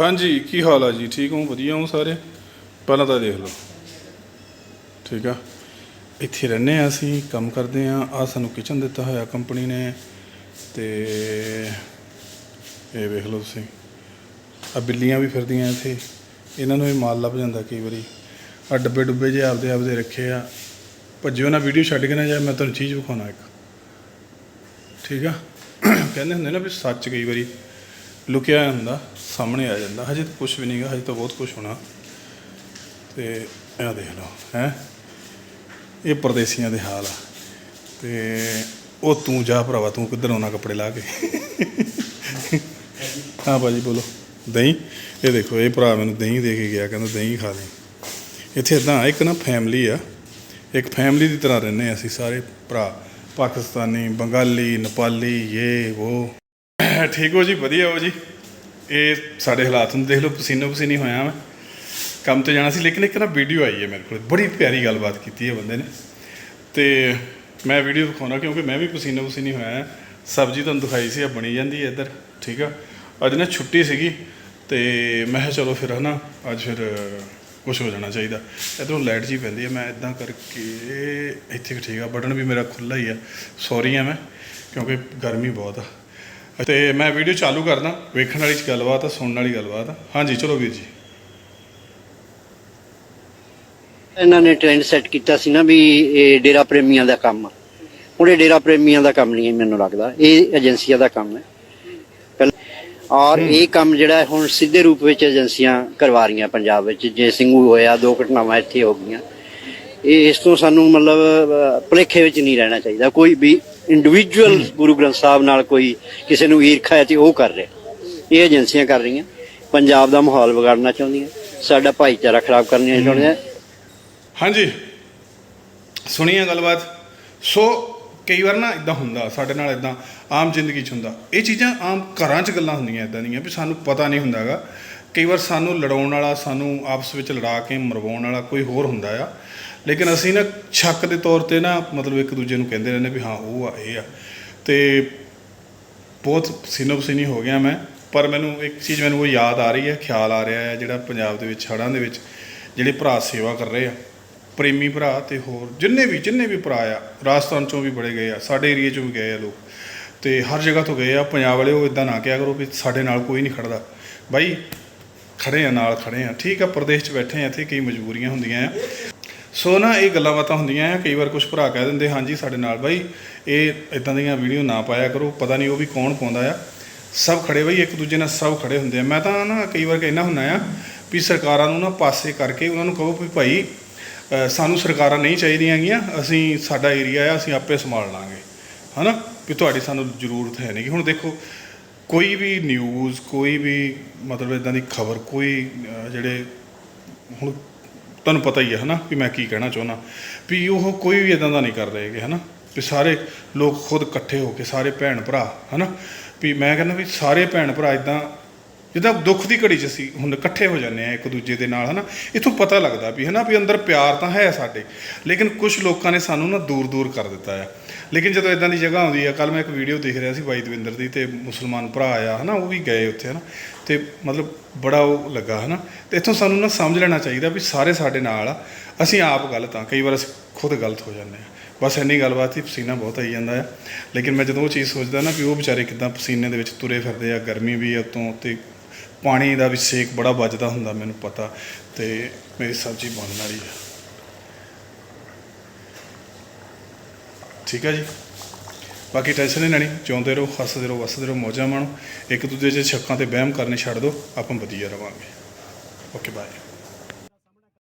ਹਾਂਜੀ, ਕੀ ਹਾਲ ਆ ਜੀ? ਠੀਕ ਹੋ? ਵਧੀਆ ਹੋ ਸਾਰੇ? ਪਹਿਲਾਂ ਤਾਂ ਦੇਖ ਲਓ। ਠੀਕ ਆ? ਇੱਥੇ ਰਹਿੰਦੇ ਆ ਅਸੀਂ, ਕੰਮ ਕਰਦੇ ਆ। ਆ ਸਾਨੂੰ ਕਿਚਨ ਦਿੱਤਾ ਹੋਇਆ ਕੰਪਨੀ ਨੇ ਤੇ ਇਹ ਵੇਖ ਲਓ ਤੁਸੀਂ। ਆ ਬਿੱਲੀਆਂ ਵੀ ਫਿਰਦੀਆਂ ਇੱਥੇ। ਇਹਨਾਂ ਨੂੰ ਵੀ ਮਾਲ ਲੱਭ ਜਾਂਦਾ ਕਈ ਵਾਰੀ। ਆ ਡੱਬੇ ਡੁੱਬੇ ਜੇ ਆਪਦੇ ਆਪਦੇ ਰੱਖੇ ਆ। ਭੱਜਿਓ ਨਾ ਵੀਡੀਓ ਛੱਡ ਕੇ ਨਾ ਜਾ ਮੈਂ ਤੁਹਾਨੂੰ ਚੀਜ਼ ਵਿਖਾਉਣਾ ਇੱਕ। ਠੀਕ ਆ? ਕਹਿੰਦੇ ਹੁੰਦੇ ਨਾ ਵੀ ਸੱਚ ਕਈ ਵਾਰੀ। ਲੁਕਿਆ ਹੁੰਦਾ, ਸਾਹਮਣੇ ਆ ਜਾਂਦਾ। ਹਜੇ ਤਾਂ ਕੁਝ ਵੀ ਨਹੀਂਗਾ ਹਜੇ ਤਾਂ ਬਹੁਤ ਕੁਝ ਹੋਣਾ। ਤੇ ਇਹ ਦੇਖ ਲਓ, ਹੈ? ਇਹ ਪਰਦੇਸੀਆਂ ਦੇ ਹਾਲ ਆ। ਤੇ ਉਹ ਤੂੰ ਜਾ ਭਰਾਵਾ, ਤੂੰ ਕਿੱਧਰ ਆਉਣਾ ਕੱਪੜੇ ਲਾ ਕੇ? ਹਾਂ ਭਾਜੀ, ਬੋਲੋ। ਦਹੀਂ? ਇਹ ਦੇਖੋ, ਇਹ ਭਰਾ ਮੈਨੂੰ ਦਹੀਂ ਦੇ ਕੇ ਗਿਆ, ਕਹਿੰਦਾ ਦਹੀਂ ਖਾ ਲਈ। ਇੱਥੇ ਇਦਾਂ ਇੱਕ ਨਾ ਫੈਮਿਲੀ ਆ। ਇੱਕ ਫੈਮਿਲੀ ਦੀ ਤਰ੍ਹਾਂ ਰਹਿੰਦੇ ਹਾਂ ਅਸੀਂ ਸਾਰੇ ਭਰਾ। ਪਾਕਿਸਤਾਨੀ, ਬੰਗਾਲੀ, ਨੇਪਾਲੀ ਇਹ ਉਹ ਠੀਕ ਹੋ ਜੀ, ਵਧੀਆ ਹੋ ਜੀ। ਇਹ ਸਾਡੇ ਹਾਲਾਤ ਨੂੰ ਦੇਖ ਲਓ, ਪਸੀਨੋ ਪਸੀਨੀ ਹੋਇਆ ਮੈਂ। ਕੰਮ ਤੇ ਜਾਣਾ ਸੀ, ਲੇਕਿਨ ਇੱਕ ਨਾ ਵੀਡੀਓ ਆਈ ਹੈ ਮੇਰੇ ਕੋਲ। ਬੜੀ ਪਿਆਰੀ ਗੱਲਬਾਤ ਕੀਤੀ ਹੈ ਬੰਦੇ ਨੇ। ਤੇ ਮੈਂ ਵੀਡੀਓ ਦਿਖਾਉਣਾ ਕਿਉਂਕਿ ਮੈਂ ਵੀ ਪਸੀਨੋ ਪਸੀਨੀ ਹੋਇਆ ਸਬਜ਼ੀ ਤੁਹਾਨੂੰ ਦਿਖਾਈ ਸੀ ਆ ਬਣੀ ਜਾਂਦੀ ਹੈ ਇੱਧਰ, ਠੀਕ ਆ। ਅੱਜ ਨਾ ਛੁੱਟੀ ਸੀਗੀ, ਤੇ ਮੈਂ ਕਿਹਾ ਚਲੋ ਫਿਰ ਹਨਾ, ਅੱਜ ਫਿਰ ਕੁਝ ਹੋ ਜਾਣਾ ਚਾਹੀਦਾ। ਇਧਰੋਂ ਲਾਈਟ ਜੀ ਪੈਂਦੀ ਹੈ, ਮੈਂ ਇਦਾਂ ਕਰਕੇ ਇੱਥੇ ਕੁ ਠੀਕ ਆ, ਬਟਨ ਵੀ ਮੇਰਾ ਖੁੱਲਾ ਹੀ ਆ। ਸੌਰੀ ਆ ਮੈਂ, ਕਿਉਂਕਿ ਗਰਮੀ ਬਹੁਤ ਆ। ਤੇ ਮੈਂ ਵੀਡੀਓ ਚਾਲੂ ਕਰਦਾ ਵੇਖਣ ਵਾਲੀ ਗੱਲਬਾਤ ਆ ਸੁਣਨ ਵਾਲੀ ਗੱਲਬਾਤ ਆ। ਹਾਂਜੀ ਚਲੋ ਵੀਰ ਜੀ। ਇਹਨਾਂ ਨੇ ਟ੍ਰੈਂਡ ਸੈੱਟ ਕੀਤਾ ਸੀ ਨਾ ਵੀ ਇਹ ਡੇਰਾ ਪ੍ਰੇਮੀਆਂ ਦਾ ਕੰਮ ਆ। ਹੁਣ ਇਹ ਡੇਰਾ ਪ੍ਰੇਮੀਆਂ ਦਾ ਕੰਮ ਨਹੀਂ ਹੈ ਮੈਨੂੰ ਲੱਗਦਾ। ਇਹ ਏਜੰਸੀਆਂ ਦਾ ਕੰਮ ਹੈ। ਪਹਿਲਾਂ- ਔਰ ਇਹ ਕੰਮ ਜਿਹੜਾ ਹੁਣ ਸਿੱਧੇ ਰੂਪ ਵਿੱਚ ਏਜੰਸੀਆਂ ਕਰਵਾ ਰਹੀਆਂ ਪੰਜਾਬ ਵਿੱਚ। ਜੇ ਸਿੰਘੂ ਹੋਇਆ ਦੋ ਘਟਨਾਵਾਂ ਇੱਥੇ ਹੋ ਗਈਆਂ। ਇਹ ਇਸ ਤੋਂ ਸਾਨੂੰ ਮਤਲਬ ਭੁਲੇਖੇ ਵਿੱਚ ਨਹੀਂ ਰਹਿਣਾ ਚਾਹੀਦਾ। ਕੋਈ ਵੀ ਇੰਡੀਵਿਜੂਅਲ ਗੁਰੂ ਗ੍ਰੰਥ ਸਾਹਿਬ ਨਾਲ ਕੋਈ ਕਿਸੇ ਨੂੰ ਈਰਖਾ ਹੈ ਤੇ ਉਹ ਕਰ ਰਿਹਾ। ਇਹ ਏਜੰਸੀਆਂ ਕਰ ਰਹੀਆਂ। ਪੰਜਾਬ ਦਾ ਮਾਹੌਲ ਵਿਗਾੜਨਾ ਚਾਹੁੰਦੀਆਂ। ਸਾਡਾ ਭਾਈਚਾਰਾ ਖਰਾਬ ਕਰਨੀਆਂ ਚਾਹੁੰਦੀਆਂ। ਹਾਂਜੀ। ਸੁਣੀਏ ਗੱਲਬਾਤ। ਸੋ ਕਈ ਵਾਰ ਨਾ ਇਦਾਂ ਹੁੰਦਾ ਸਾਡੇ ਨਾਲ ਇਦਾਂ ਆਮ ਜ਼ਿੰਦਗੀ 'ਚ ਹੁੰਦਾ। ਇਹ ਚੀਜ਼ਾਂ ਆਮ ਘਰਾਂ 'ਚ ਗੱਲਾਂ ਹੁੰਦੀਆਂ ਇਦਾਂ ਦੀਆਂ ਵੀ ਸਾਨੂੰ ਪਤਾ ਨਹੀਂ ਹੁੰਦਾਗਾ। ਕਈ ਵਾਰ ਸਾਨੂੰ ਲੜਾਉਣ ਵਾਲਾ, ਸਾਨੂੰ ਆਪਸ ਵਿੱਚ ਲੜਾ ਕੇ ਮਰਵਾਉਣ ਵਾਲਾ ਕੋਈ ਹੋਰ ਹੁੰਦਾ ਆ। ਲੇਕਿਨ ਅਸੀਂ ਨਾ ਛੱਕ ਦੇ ਤੌਰ ਤੇ ਨਾ ਮਤਲਬ ਇੱਕ ਦੂਜੇ ਨੂੰ ਕਹਿੰਦੇ ਰਹਿੰਦੇ ਵੀ ਹਾਂ, ਉਹ ਆ, ਇਹ ਆ। ਤੇ ਬਹੁਤ ਪਸੀਨੋ ਪਸੀਨੀ ਹੋ ਗਿਆ ਮੈਂ, ਪਰ ਮੈਨੂੰ ਇੱਕ ਚੀਜ਼ ਮੈਨੂੰ ਉਹ ਯਾਦ ਆ ਰਹੀ ਹੈ, ਖਿਆਲ ਆ ਰਿਹਾ ਹੈ ਜਿਹੜਾ ਪੰਜਾਬ ਦੇ ਵਿੱਚ, ਹੜ੍ਹਾਂ ਦੇ ਵਿੱਚ ਜਿਹੜੇ ਭਰਾ ਸੇਵਾ ਕਰ ਰਹੇ ਆ, ਪ੍ਰੇਮੀ ਭਰਾ ਤੇ ਹੋਰ ਜਿੰਨੇ ਵੀ ਜਿੰਨੇ ਵੀ ਭਰਾ ਆ, ਰਾਜਸਥਾਨ ਚੋਂ ਵੀ ਬੜੇ ਗਏ ਆ, ਸਾਡੇ ਏਰੀਏ ਚੋਂ ਵੀ ਗਏ ਆ ਲੋਕ। ਤੇ ਹਰ ਜਗ੍ਹਾ ਤੋਂ ਗਏ ਆ, ਪੰਜਾਬ ਵਾਲੇ ਉਹ ਇਦਾਂ ਨਾ ਕਿਹਾ ਕਰੋ ਵੀ ਸਾਡੇ ਨਾਲ ਕੋਈ ਨਹੀਂ ਖੜਦਾ। ਬਾਈ ਖੜੇ ਆ, ਨਾਲ ਖੜੇ ਆ। ਠੀਕ ਆ, ਪ੍ਰਦੇਸ਼ 'ਚ ਬੈਠੇ ਆ, ਇੱਥੇ ਕਈ ਮਜਬੂਰੀਆਂ ਹੁੰਦੀਆਂ ਆ। ਸੋ ਨਾ, ਇਹ ਗੱਲਾਂ ਬਾਤਾਂ ਹੁੰਦੀਆਂ ਆ, ਕਈ ਵਾਰ ਕੁਝ ਭਰਾ ਕਹਿ ਦਿੰਦੇ, ਹਾਂਜੀ, ਸਾਡੇ ਨਾਲ ਬਾਈ, ਇਹ ਇਦਾਂ ਦੀਆਂ ਵੀਡੀਓ ਨਾ ਪਾਇਆ ਕਰੋ, ਪਤਾ ਨਹੀਂ ਉਹ ਵੀ ਕੌਣ ਪਾਉਂਦਾ ਆ। ਸਭ ਖੜੇ ਬਈ, ਇੱਕ ਦੂਜੇ ਨਾਲ ਸਭ ਖੜੇ ਹੁੰਦੇ ਆ। ਮੈਂ ਤਾਂ ਨਾ ਕਈ ਵਾਰ ਕਹਿਣਾ ਹੁੰਦਾ ਆ ਵੀ ਸਰਕਾਰਾਂ ਨੂੰ ਨਾ ਪਾਸੇ ਕਰਕੇ ਉਹਨਾਂ ਨੂੰ ਕਹੋ ਵੀ ਭਾਈ ਸਾਨੂੰ ਸਰਕਾਰਾਂ ਨਹੀਂ ਚਾਹੀਦੀਆਂ ਗੀਆਂ, ਅਸੀਂ ਸਾਡਾ ਏਰੀਆ ਆ, ਅਸੀਂ ਆਪੇ ਸੰਭਾਲ ਲਾਂਗੇ। ਹਨਾ? ਵੀ ਤੁਹਾਡੀ ਸਾਨੂੰ ਜ਼ਰੂਰਤ ਹੈ ਨਹੀਂ ਕਿ ਹੁਣ ਦੇਖੋ ਕੋਈ ਵੀ ਨਿਊਜ਼ ਕੋਈ ਵੀ ਮਤਲਬ ਇਦਾਂ ਦੀ ਖਬਰ ਕੋਈ ਅ, ਜਿਹੜੇ ਹੁਣ ਤੁਹਾਨੂੰ ਪਤਾ ਹੀ ਹੈ ਹਨਾ ਵੀ ਮੈਂ ਕੀ ਕਹਿਣਾ ਚਾਹੁੰਦਾ। ਵੀ ਉਹ ਕੋਈ ਵੀ ਇਦਾਂ ਦਾ ਨਹੀਂ ਕਰ ਰਹੇਗੇ ਹਨਾ। ਵੀ ਸਾਰੇ ਲੋਕ ਖੁਦ ਇਕੱਠੇ ਹੋ ਕੇ ਸਾਰੇ ਭੈਣ ਭਰਾ ਹਨਾ। ਵੀ ਮੈਂ ਕਹਿੰਦਾ ਵੀ ਸਾਰੇ ਭੈਣ ਭਰਾ ਇਦਾਂ ਜਿੱਦਾਂ ਦੁੱਖ ਦੀ ਘੜੀ 'ਚ ਅਸੀਂ ਹੁਣ ਇਕੱਠੇ ਹੋ ਜਾਂਦੇ ਆ ਇੱਕ ਦੂਜੇ ਦੇ ਨਾਲ, ਹਨਾ? ਇਥੋਂ ਪਤਾ ਲੱਗਦਾ ਵੀ, ਹਨਾ, ਵੀ ਅੰਦਰ ਪਿਆਰ ਤਾਂ ਹੈ ਸਾਡੇ, ਲੇਕਿਨ ਕੁਝ ਲੋਕਾਂ ਨੇ ਸਾਨੂੰ ਨਾ ਦੂਰ ਦੂਰ ਕਰ ਦਿੱਤਾ ਆ। ਲੇਕਿਨ ਜਦੋਂ ਇਦਾਂ ਦੀ ਜਗ੍ਹਾ ਆਉਂਦੀ ਆ ਕੱਲ ਮੈਂ ਇੱਕ ਵੀਡੀਓ ਦੇਖ ਰਿਹਾ ਸੀ ਬਾਈ ਦਵਿੰਦਰ ਦੀ ਤੇ ਮੁਸਲਮਾਨ ਭਰਾ ਆ, ਹਨਾ, ਉਹ ਵੀ ਗਏ ਉੱਥੇ, ਹਨਾ? ਤੇ ਮਤਲਬ ਬੜਾ ਉਹ ਲੱਗਾ, ਹਨਾ? ਤੇ ਇੱਥੋਂ ਸਾਨੂੰ ਨਾ ਸਮਝ ਲੈਣਾ ਚਾਹੀਦਾ ਵੀ ਸਾਰੇ ਸਾਡੇ ਨਾਲ ਆ, ਅਸੀਂ ਆਪ ਗਲਤ ਆ ਕਈ ਵਾਰ ਅਸੀਂ ਖੁਦ ਗਲਤ ਹੋ ਜਾਂਦੇ ਆ ਬਸ ਇੰਨੀ ਗੱਲਬਾਤ ਹੀ ਪਸੀਨਾ ਬਹੁਤ ਆਈ ਜਾਂਦਾ ਆ। ਲੇਕਿਨ ਮੈਂ ਜਦੋਂ ਉਹ ਚੀਜ਼ ਸੋਚਦਾ ਨਾ ਵੀ ਉਹ ਵਿਚਾਰੇ ਕਿਦਾਂ ਪਸੀਨੇ ਦੇ ਵਿੱਚ ਤੁਰੇ ਫਿਰਦੇ ਆ, ਗਰਮੀ ਵੀ ਆ ਉਤੋਂ ਤੇ ਪਾਣੀ ਦਾ ਵੀ ਸੇਕ ਬੜਾ ਵੱਜਦਾ ਹੁੰਦਾ, ਮੈਨੂੰ ਪਤਾ। ਤੇ ਮੇਰੀ ਸਬਜ਼ੀ ਬਣਨ ਵਾਲੀ ਆ। ਠੀਕ ਹੈ ਜੀ? ਬਾਕੀ ਟੈਨਸ਼ਨ ਨਹੀਂ ਲੈਣੀ ਚਾਹੁੰਦੇ ਰਹੋ, ਹੱਸਦੇ ਰਹੋ, ਵਸਦੇ ਰਹੋ, ਮੌਜਾਂ ਮਾਣੋ। ਇੱਕ ਦੂਜੇ 'ਚ ਛੱਕਾਂ ਤੇ ਵਹਿਮ ਕਰਨੇ ਛੱਡ ਦਿਓ, ਆਪਾਂ ਵਧੀਆ ਰਵਾਂਗੇ। Okay, bye.